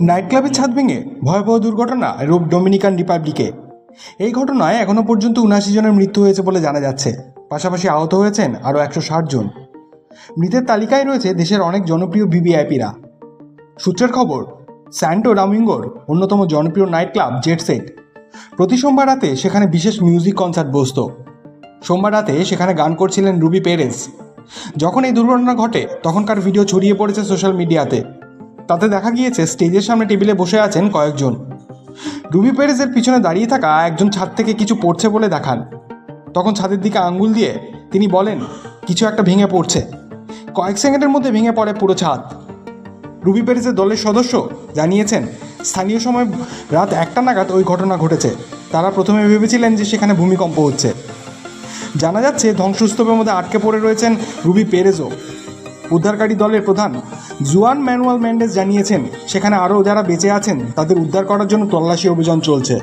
Night ক্লাবের ছাদ ভেঙে ভয়াবহ দুর্ঘটনা রোপ ডোমিনিকান রিপাবলিকে। এই ঘটনায় এখনও পর্যন্ত উনাশি জনের মৃত্যু হয়েছে বলে জানা যাচ্ছে। পাশাপাশি আহত হয়েছেন আরও একশো ষাট জন। মৃতের তালিকায় রয়েছে দেশের অনেক জনপ্রিয় ভিভিআইপিরা। সূত্রের খবর, স্যান্টো রামিঙ্গোর অন্যতম জনপ্রিয় নাইট ক্লাব জেট সেট। প্রতি সোমবার রাতে সেখানে বিশেষ মিউজিক কনসার্ট বসত। সোমবার রাতে সেখানে গান করছিলেন রুবি পেরেস যখন এই দুর্ঘটনা ঘটে, তখনকার ভিডিও ছড়িয়ে পড়েছে সোশ্যাল মিডিয়াতে। তাতে দেখা গিয়েছে, স্টেজের সামনে টেবিলে বসে আছেন কয়েকজন। রুবি পেরেসের পিছনে দাঁড়িয়ে থাকা একজন ছাদ থেকে কিছু পড়ছে বলে দেখান। তখন ছাদের দিকে আঙ্গুল দিয়ে তিনি বলেন, কিছু একটা ভেঙে পড়ছে। কয়েক সেকেন্ডের মধ্যে ভেঙে পড়ে পুরো ছাদ। রুবি পেরেসের দলের সদস্য জানিয়েছেন, স্থানীয় সময় রাত একটা নাগাদ ওই ঘটনা ঘটেছে। তারা প্রথমে ভেবেছিলেন যে সেখানে ভূমিকম্প হচ্ছে। জানা যাচ্ছে, ধ্বংসস্তূপের মধ্যে আটকে পড়ে রয়েছেন রুবি পেরেজও। উদ্ধারকারী দলের প্রধান জুয়ান ম্যানুয়াল মেন্ডেস জানিয়েছেন, সেখানে আরও যারা বেঁচে আছেন, তাদের উদ্ধার করার জন্য তল্লাশি অভিযান চলছে।